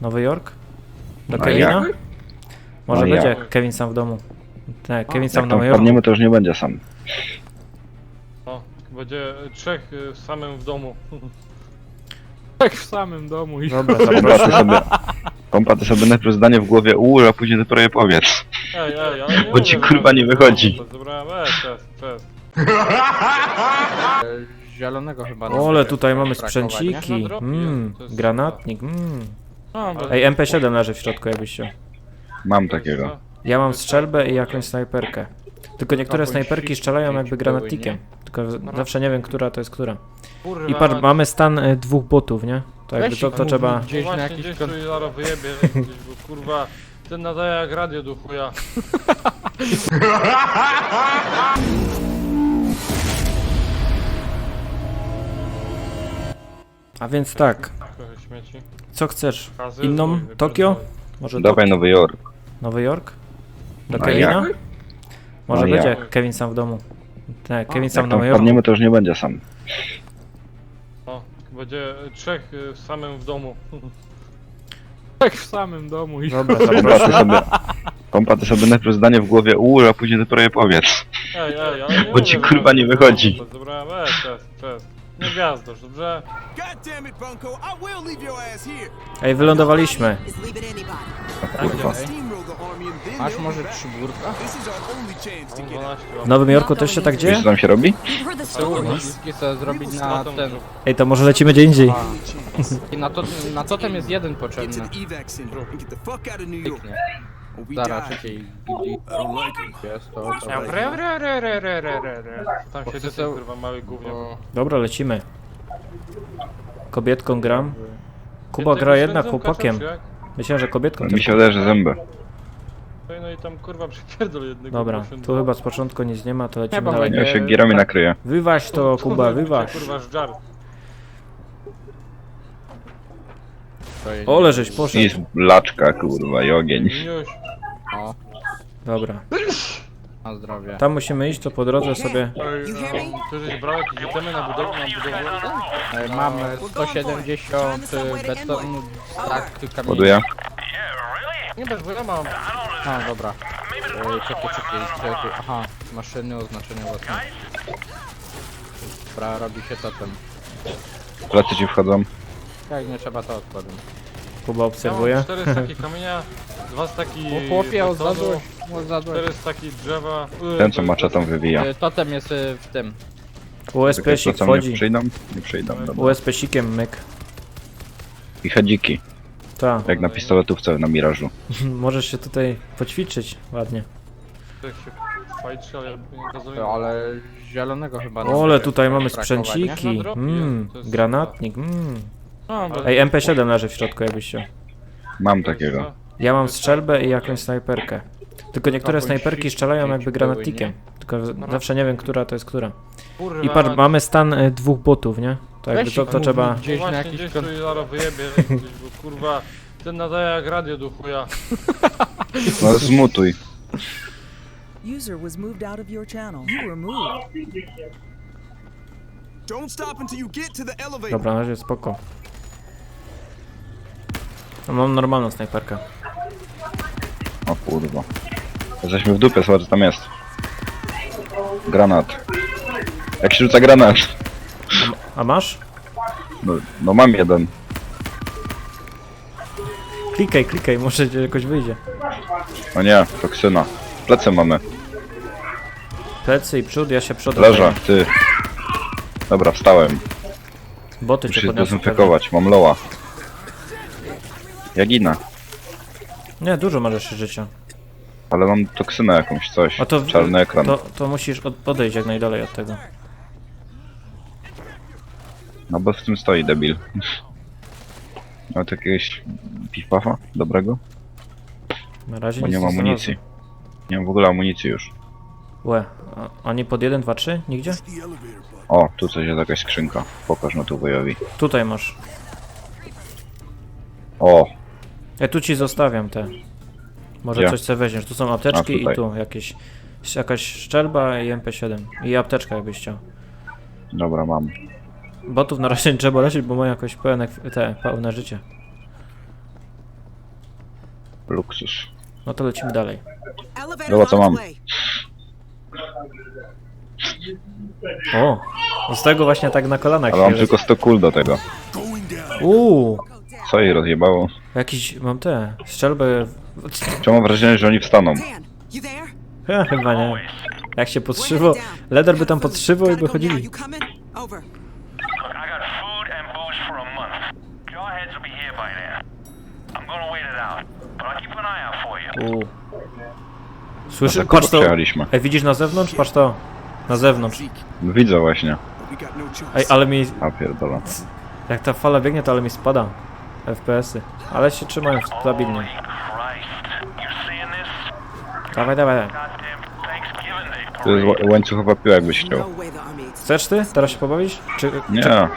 Nowy Jork? Do No Kevina? jak? Może No będzie jak? jak Kevin sam w domu. Tak, Kevin sam Jak w tam Nowym Jorku. wpadniemy, to już nie będzie sam. O, będzie trzech y, w samym w domu. Tak w samym domu i Dobra, Kompa, ty zapraszam. sobie, kompa, ty sobie najpierw zdanie w głowie ułóż, a później dopiero je powiedz. Ej, ej, ale nie Bo ci, mówię, kurwa, że- nie wychodzi. Zebrałem, ej, czas, czas. zielonego chyba. O, ale tutaj mamy brakować, sprzęciki. Na dropie Mm, jest, to jest- granatnik. Mm. No, Ej, MP7 leży w środku, jakbyś chciał. Mam takiego. Ja mam strzelbę i jakąś snajperkę. Tylko niektóre snajperki strzelają jakby granatnikiem. Tylko z- zawsze nie wiem, która to jest która. Kurwa, I patrz, mamy stan y, dwóch botów, nie? To jakby Weź to, ich to mów trzeba... gdzieś no na właśnie, jakiś gdzieś kon... tu zaraz wyjebie, gdzieś, bo kurwa, ten nadaje jak radio do chuja. A więc tak, śmieci. co chcesz? Kazy, Inną? chuj, Tokio? wypierdolę. Może Dawaj Nowy Jork. Nowy Jork? Do No Kevina? jak? Może No będzie jak? jak Kevin sam w domu. Tak, Kevin sam Jak w tam Nowym Jorku. wpadniemy, to już nie będzie sam. O, będzie trzech y, w samym w domu. Tak w samym domu i Dobra, Kompa, ty zapraszam. sobie, kompa, ty sobie najpierw zdanie w głowie ułóż, a później dopiero je powiedz. Ej, ej, ale nie Bo ci, mówię, że- kurwa, nie wychodzi. Nie gwiazdosz, dobrze? Ej, wylądowaliśmy. O tak, kurwa. Aż może trzy górka? W Nowym Jorku też się tak Wiesz dzieje? co tam się robi? Ej, to może lecimy gdzie indziej. A. I na, to, na jest jeden potrzebny. Kliknie. Zara trzeciej gildii jest to... to Re, re, re, re, re, re. Tam się Pochce- kurwa mały gówniak. Dobra, lecimy. Kobietką gram. Kuba gra tego jednak chłopakiem. kaczasz. Myślałem, że kobietką. Mi się tylko. uderzy zęby. No, no i- tam kurwa przypierdol jednego. Dobra, tu chyba z początku nic nie ma, to lecimy Chyba dalej. będzie. Ja się gierami tak. nakryję. Wyważ to, Kuba, wyważ. Kurwa żar. żeś poszedł. Jest laczka, kurwa, i ogień. Miłość. O, Dobra. na zdrowie. Tam musimy iść, to po drodze sobie... Żeś brał jakieś itemy na budowę, na budowę? E, Mamy 170 betonu, tak, kamieni. Ładuję. Nie bez, bo ja mam. A, dobra. E, Czekaj, czekaj, czekaj. Aha, maszyny, oznaczenia własne. Dobra, robi się totem. Plecy ci wchodzą. Jak nie trzeba, to odkładam. Kuba Ja mam obserwuje. cztery staki kamienia, dwa staki O chłopie, betonu, odzadłeś, odzadłeś. cztery staki drzewa. y, Ten co to- maczetą wywija. E, Totem jest e, w tym. USP-sik Co, co mnie wchodzi. przyjdą? Nie przyjdą, dobra. USP-sikiem myk. I hedziki, Ta. jak na pistoletówce na mirażu. Możesz się tutaj poćwiczyć ładnie. Jak się fajczy, ale nie Ale zielonego chyba. nam Ole, będzie tutaj mamy nie? sprzęciki. Mm, to jest- granatnik. Mm. No, bo- Ej, MP7 leży w środku, jakbyś chciał. Mam takiego. Ja mam strzelbę i jakąś snajperkę. Tylko niektóre snajperki strzelają jakby granatnikiem. Tylko zawsze nie wiem, która to jest która. Kurwa, I patrz, mamy stan y, dwóch botów, nie? To jakby Weź to, ich to trzeba... Gdzieś no na właśnie, jakiś gdzieś kon... tu zaraz wyjebie, gdzieś, bo kurwa, ten nadaje jak radio do chuja. No zmutuj. User was moved out of your channel. You were moved. Don't stop until you get to the elevator. Dobra, na razie spoko. No, Mam normalną snajperkę. O kurwa. Jesteśmy w dupie, zobacz co tam jest. Granat. Jak się rzuca granat? A masz? No, no mam jeden. Klikaj, klikaj, może ci jakoś wyjdzie. O nie, toksyna. Plecy mamy. Plecy i przód, ja się przodem. Leża, ty. Dobra, wstałem. Boty Muszę się podniosą. zdezynfekować, mam loła. Ja ginę. Nie, dużo masz jeszcze życia. ale mam toksynę jakąś, coś. A to, Czarny ekran. to, to musisz od, odejść jak najdalej od tego. No bo w tym stoi debil. Mam jakiegoś piw-puffa dobrego? Na razie Bo nic nie znalazłem. amunicji. Nie mam w ogóle amunicji już. Łe, a oni pod 1, 2, 3? Nigdzie? O, tu coś jest jakaś skrzynka. Pokaż na tu wojowi. Tutaj masz. O, Ja tu ci zostawiam te. Może Gdzie? coś sobie weźmiesz. Tu są apteczki A, i tutaj. tu jakieś. Jakaś szczelba i MP7. I apteczka jakbyś chciał. dobra, mam. Botów na razie nie trzeba lecieć, bo mają jakoś pełne, te, pełne życie. Luksus. No to lecimy dalej. Elevator Dobra, to on mam. way. O! Z tego właśnie tak na kolanach Ale mam tylko 100 kul do tego. Uuu! Co jej rozjebało? Jakiś, mam te, strzelbę... Czemu mam wrażenie, że oni wstaną? Dan, you there? Ja, chyba nie. Jak się down. leder by tam podszywał i by chodzili. Over. Look, I got food and booze for a month. Jawheads will be here by then. I'm gonna wait it out, but I'll keep an eye out for you. Uuu. Słyszy, Za kogo patrz to. Ej, widzisz na zewnątrz? Patrz to. Na zewnątrz. Widzę właśnie. Ej, ale mi, A pierdolę. jak ta fala biegnie, to ale mi spada. FPS-y. Ale się trzymają stabilnie. Dawaj, dawaj. Day To jest ła- łańcuchowa piła, jakbyś chciał. No eats. Chcesz ty teraz się pobawić? Czy, Nie, czy, ja,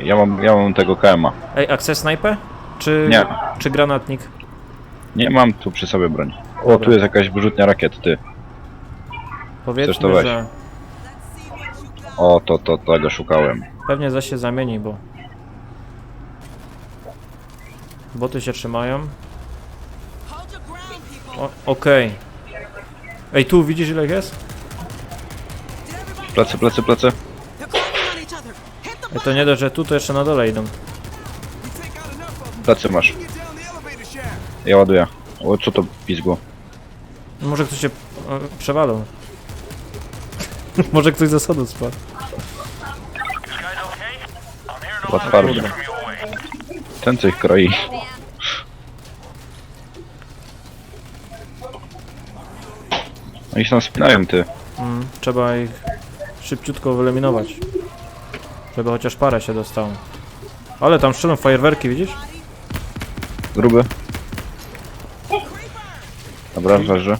ja, mam, ja mam tego KM-a. ej, a chcesz snajpę? Czy, Nie. czy granatnik? Nie mam tu przy sobie broń. O, tu jest jakaś wyrzutnia rakiet, ty. Powiedzmy, to weź. że O, to, to, tego szukałem. pewnie za się zamieni, bo... Boty się trzymają. Okej. Ej, tu widzisz ile ich jest? Plecy, plecy, plecy. Ej, to nie dość, że tu to jeszcze na dole idą. Plecy masz. Ja ładuję. O, co to pizgło? Może ktoś się e, przewalał. Może ktoś za sodu spadł. You guys okay? I'm hearing a Chyba lot of twardy. from your way. Ten co ich kroi. Oni się tam spinają, ty. Mm, trzeba ich szybciutko wyeliminować. Żeby chociaż parę się dostało. Ale tam strzelą fajerwerki, widzisz? Gruby. Dobra, leży.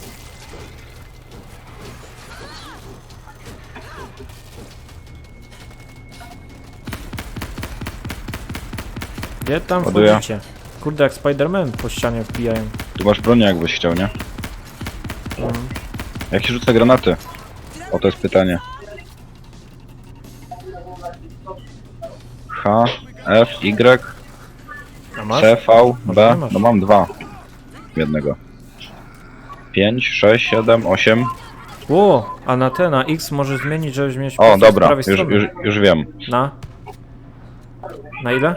Gdzie tam Ładuję. wchodzicie? Kurde, jak Spider-Man po ścianie wbijają. Tu masz bronię, jakbyś chciał, nie? Jak się rzuca granaty? O, to jest pytanie. H, F, Y, A masz? C, V, Może nie B. masz. No mam dwa. Jednego. 5, 6, 7, 8. Ło, a na te, na X możesz zmienić, żebyś mieć O, dobra, prawej już, już, już wiem. Na? Na ile?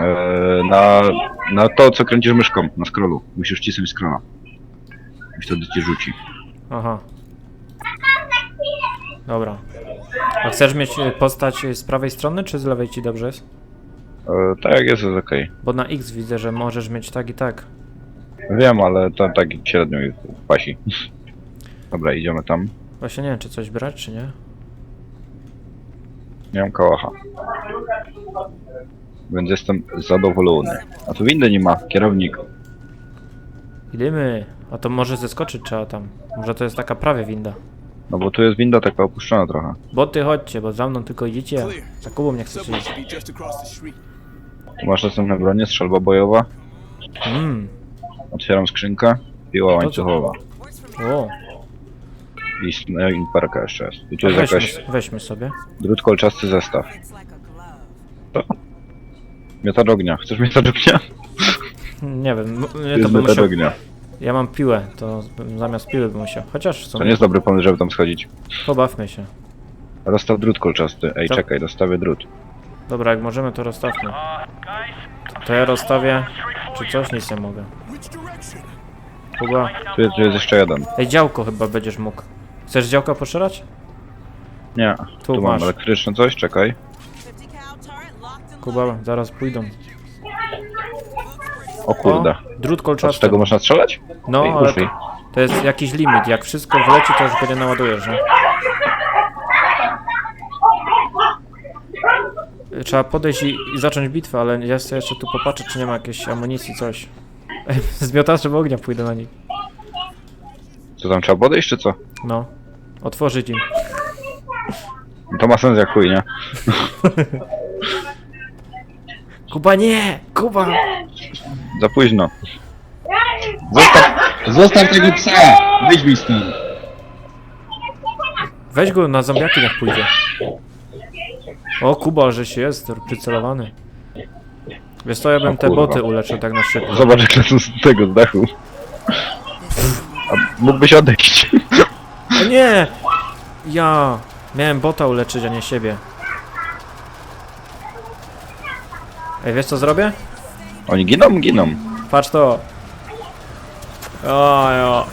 Eee, na, na to, co kręcisz myszką, na scrollu. Musisz cisnąć scrolla. I wtedy ci rzuci. Aha. Dobra. A chcesz mieć y, postać y, z prawej strony, czy z lewej ci dobrze jest? Eee, tak jak jest, jest okej. Bo na X widzę, że możesz mieć tak i tak. Wiem, ale to tak średnio mi pasi. Dobra, idziemy tam. Właśnie nie wiem, czy coś brać, czy nie. Nie mam kałacha. Więc jestem zadowolony. A tu windy nie ma, kierownik. Idziemy. A to może zeskoczyć trzeba tam. Może to jest taka prawie winda. No bo tu jest winda taka opuszczona trochę. Boty chodźcie, bo za mną tylko idziecie. Za Kubą nie chcecie iść. Tu masz następne bronie, strzelba bojowa. Mmm. Otwieram skrzynkę. Piła to co? łańcuchowa. O, I no, i perka jeszcze jest. I tu jest weźmy, jakaś weźmy sobie. drut kolczasty zestaw. Glove. Miotacz ognia. Chcesz miotacz ognia? Nie wiem, m- To jest bym musiał... ognia. Ja mam piłę, to bym zamiast piły bym musiał. Chociaż w To nie jest dobry pomysł, żeby tam schodzić. pobawmy się. Rozstaw drut kolczasty. Ej, Co? czekaj, rozstawię drut. Dobra, jak możemy, to rozstawmy. To ja rozstawię... Czy coś? Nic nie mogę. Kuba... Tu jest, tu jest jeszcze jeden. Ej, działko chyba będziesz mógł. Chcesz działka poszerać? Nie, Tu tu mam masz. elektryczne coś, czekaj. 50 cal turret locked and Kuba, zaraz pójdą. O kurde. O, drut A z kolczasty. tego można strzelać? No, Ej, ale użyj. to, jest jakiś limit. Jak wszystko wleci, to już go nie naładujesz, nie? Trzeba podejść i, i zacząć bitwę, ale ja chcę jeszcze tu popatrzeć, czy nie ma jakiejś amunicji, coś. Z miotaczem ognia pójdę na nich. Co tam trzeba podejść, czy co? No. Otworzyć im. No To ma sens jak chuj, nie? Kuba, nie! Kuba! Za późno. Zostaw, zostaw tego psa! Wyjdź mi stąd. Weź go na zombiaki, niech pójdzie. O, Kuba, że się jest przycelowany. Wiesz co, ja bym O te kurwa. boty uleczył tak na szybko. Zobacz jak lecą z tego, z dachu. A mógłbyś odejść. O nie! Ja miałem bota uleczyć, a nie siebie. Ej, wiesz co zrobię? Oni giną? Giną. Patrz to. O, jo.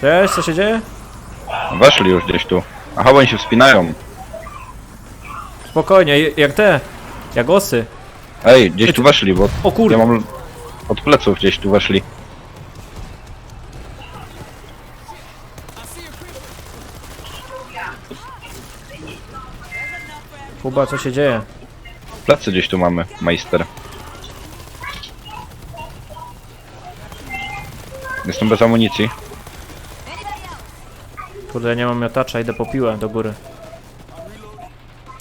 Cześć, co się dzieje? Weszli już gdzieś tu. Aha, bo oni się wspinają. Spokojnie, j- jak te. Jak osy. Ej, gdzieś tu weszli, bo O kurde. ja mam od pleców gdzieś tu weszli. Kuba, co się dzieje? Plecy gdzieś tu mamy, majster. Jestem bez amunicji. Kurde, ja nie mam miotacza, idę po piłę do góry.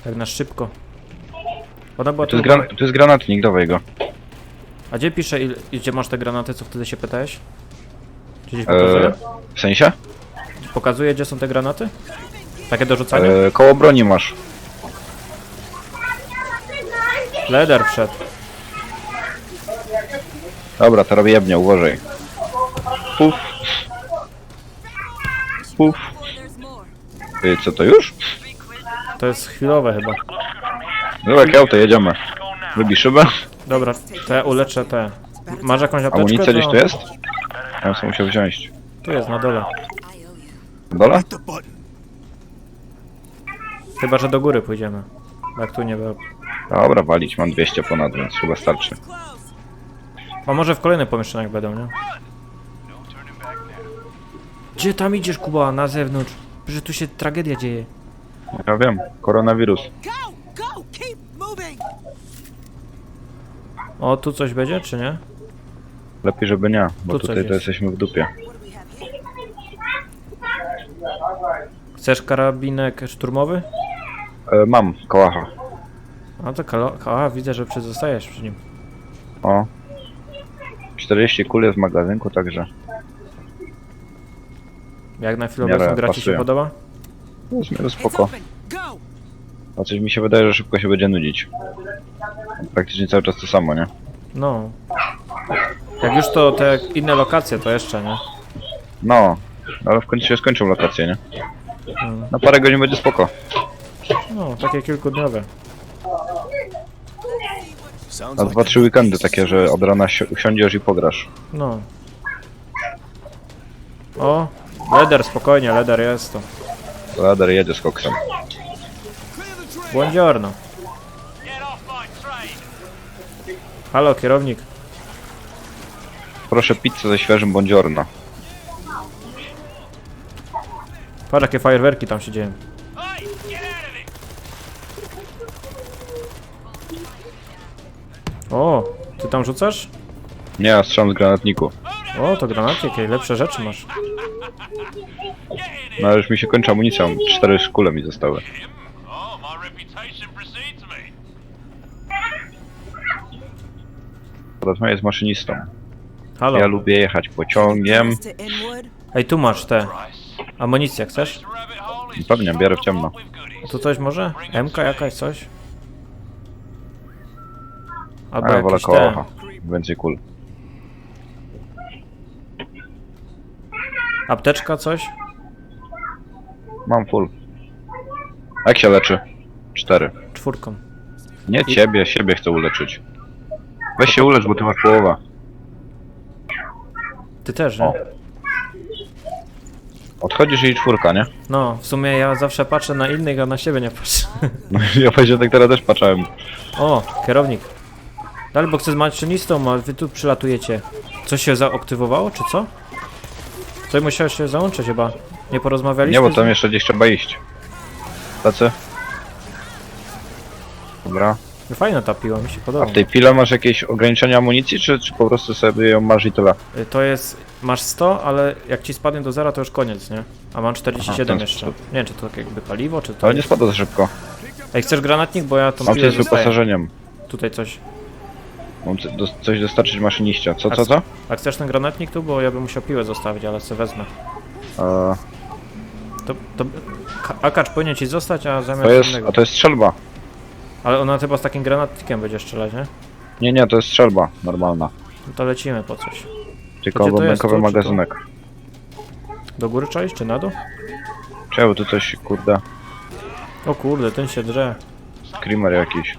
Tak na szybko. Ona była Tu tu. jest, gran tu jest granatnik, dawaj go. A gdzie pisze, il, gdzie masz te granaty, co wtedy się pytałeś? Czy gdzieś Eee, pokazuje? w sensie? Pokazuje, gdzie są te granaty? Takie do rzucania? Eee, koło broni masz. Leder wszedł. Dobra, to robię jebnie, uważaj. Puf. Puf. Ej, co to już? To jest chwilowe chyba. Dobra, jakie auto, jedziemy. Wybij szybę. Dobra, te uleczę te. Masz jakąś apteczkę? Amunicja gdzieś tu jest? Ja bym sobie musiał wziąć. Tu jest, na dole. Na Dole? Chyba, że do góry pójdziemy. Jak tu nie było. Dobra, walić, mam 200 ponad, więc chyba starczy. A może w kolejnych pomieszczeniach będą, nie? Gdzie tam idziesz, Kuba? Na zewnątrz. Że tu się tragedia dzieje. Ja wiem, koronawirus. Go! Go! Keep moving! O, tu coś będzie, czy nie? Lepiej, żeby nie, bo Tu coś tutaj to jest. jesteśmy w dupie. Chcesz karabinek szturmowy? E, mam, kołacha. A to kalo... A, widzę, że przyzostajesz przy nim. O. 40 kul jest w magazynku, także Jak na chwilę miarę obecną gra ci się podoba? to jest miarę spoko. Go! A coś mi się wydaje, że szybko się będzie nudzić. Praktycznie cały czas to samo, nie? No. Jak już to te inne lokacje, to jeszcze, nie? No, ale w końcu się skończą lokacje, nie? Mm. Na parę godzin będzie spoko. No, takie kilkudniowe. Na dwa, trzy weekendy takie, że od rana si usiądziesz i pograsz. No. O, leder, spokojnie, leder jest to. Lader jedzie z koksem. Buongiorno. Halo, kierownik. Proszę pizzę ze świeżym buongiorno. Patrz, jakie fajerwerki tam się dzieją. Hey, get out of it! O, ty tam rzucasz? Nie, ja strzelam z granatniku. O, to granaty, jakie lepsze rzeczy masz. No ale już mi się kończy amunicja, cztery szkule mi zostały. Rozmawiam jest maszynistą. Halo. Ja lubię jechać pociągiem. Ej, tu masz te. Amunicję, chcesz? Pewnie, biorę w ciemno. goodies. Tu coś może? MK jakaś, coś? Albo A ja wolę jakieś te. kołacha. Więcej kul. Apteczka, coś? Mam full. Jak się leczy? Cztery. Czwórką. Nie ciebie, siebie chcę uleczyć. Weź się ulecz, bo ty masz połowa. Ty też, nie? O. Odchodzisz i czwórka, nie? No, w sumie ja zawsze patrzę na innych, a na siebie nie patrzę. No ja właśnie tak teraz też patrzałem. O, kierownik. Dalej, bo chcę z maszynistą, a wy tu przylatujecie. Coś się zaaktywowało, czy co? Coś musiałeś się załączyć chyba. Nie porozmawialiśmy? Nie, bo tam jeszcze gdzieś trzeba iść. Tacy? Dobra. Fajna ta piła, mi się A podoba. w tej pile masz jakieś ograniczenia amunicji, czy, czy po prostu sobie ją masz i tyle? Y, To jest, masz 100, ale jak ci spadnie do zera, to już koniec, nie? A mam 47 ten jeszcze. Nie wiem, czy to tak jakby paliwo, czy to... Ale nie spada za szybko. Ej, chcesz granatnik? Bo ja tą Mam piłę coś z wyposażeniem. Tutaj coś. Mam co- coś dostarczyć maszyniście. Co, co, co? A chcesz ten granatnik tu? Bo ja bym musiał piłę zostawić, ale sobie wezmę. Eee, To, to... Ka- Akacz powinien ci zostać, a zamiast to jest, innego. a to jest strzelba. Ale ona chyba z takim granatnikiem będzie strzelać, nie? Nie, nie, to jest strzelba normalna. No to lecimy po coś. Tylko Gdzie to jest, tu, czy tu? magazynek. Do góry czaisz czy na dół? Czemu tu coś, kurde, O kurde, ten się drze. screamer jakiś.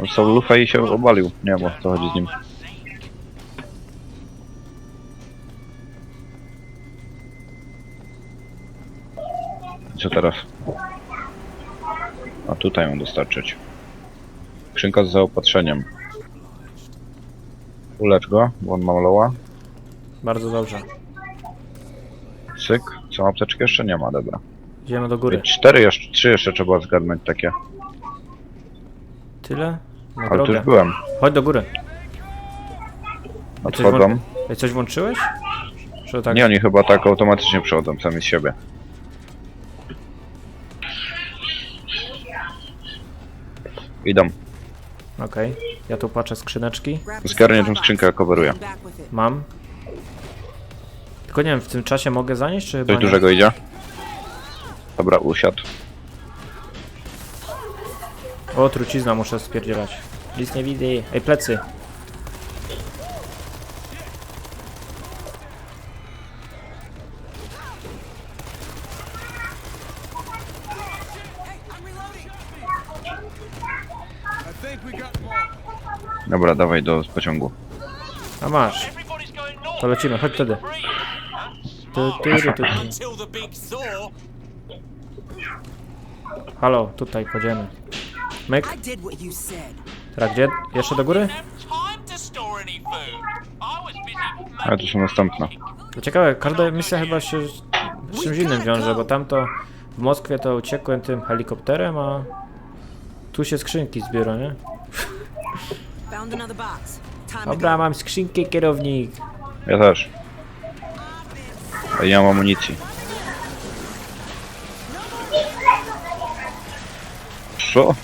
On stał lufę i się obalił. Nie wiem o co chodzi z nim. Co teraz? A tutaj ją dostarczyć. Skrzynka z zaopatrzeniem. Ulecz go, bo on ma loła. Bardzo dobrze. Cyk. Co apteczki jeszcze nie ma, dobra. Idziemy do góry. Cztery jeszcze, trzy jeszcze trzeba zgarnąć takie. Tyle? Na Ale tu drogę. już byłem. Chodź do góry. coś Odchodzą. Ej, coś włączyłeś? Że tak? Nie, oni chyba tak automatycznie przechodzą sami z siebie. Idą. Okej. Ja tu patrzę skrzyneczki. Zgarnię tą skrzynkę, coveruję. Mam. Tylko nie wiem, w tym czasie mogę zanieść, czy chyba Coś nie? dużego idzie? Dobra, usiadł. O, trucizna muszę spierdzielać. Nic nie widzę. Ej, plecy. Dobra, dawaj do pociągu. A masz. To lecimy, chodź wtedy. Tu, tu, tu, tu. Halo, tutaj chodzimy. Myk. Teraz gdzie? Jeszcze do góry? Time to są następne. To ciekawe, każda misja chyba się z czymś innym wiąże, bo tamto w Moskwie to uciekłem tym helikopterem, a tu się skrzynki zbiorą, nie? Dobra, mam skrzynkę, kierownik. Ja też. Ale nie mam amunicji. Co?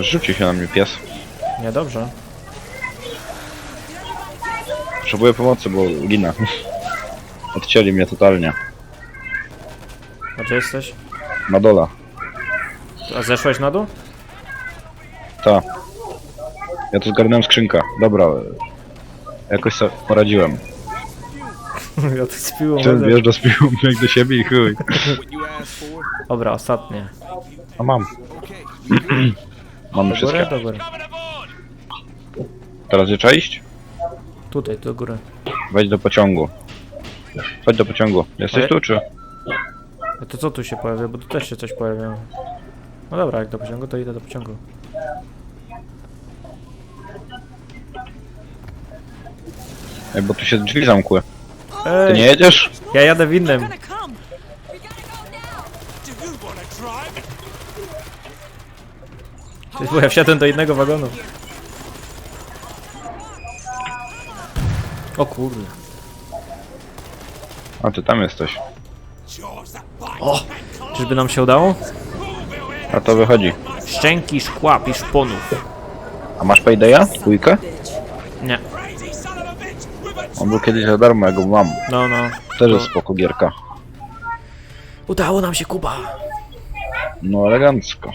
Rzuci się na mnie pies. Niedobrze. Potrzebuję pomocy, bo ginę. Odcięli mnie totalnie. A gdzie jesteś? Na dole. A zeszłeś na dół? Ta. Ja tu zgarnąłem skrzynkę. Dobra. Jakoś sobie poradziłem. ja to z piłą Ten chodzę. wjeżdża z piłą jak do siebie i chuj. Dobra, ostatnie. A mam. Mamy Do góry? wszystkie. Do góry. Teraz gdzie trzeba iść? Tutaj, do góry. Wejdź do pociągu. Chodź do pociągu. Jesteś Ale- tu czy? A to co tu się pojawia? Bo tu też się coś pojawia. No dobra, jak do pociągu, to idę do pociągu. Ej, bo tu się drzwi zamkły. Ty Ej, nie jedziesz? ja jadę w innym. Gonna come. Do you wanna drive? Ty, Bo ja wsiadłem do innego wagonu. O kurde. A ty tam jesteś. O! Czyżby nam się udało? A to wychodzi. Szczęki, szkła, piszponów. A masz Paydaya? Dwójkę? Nie. On był kiedyś za darmo, ja go mam. No, no. Też jest spoko gierka. Udało nam się, Kuba. No elegancko.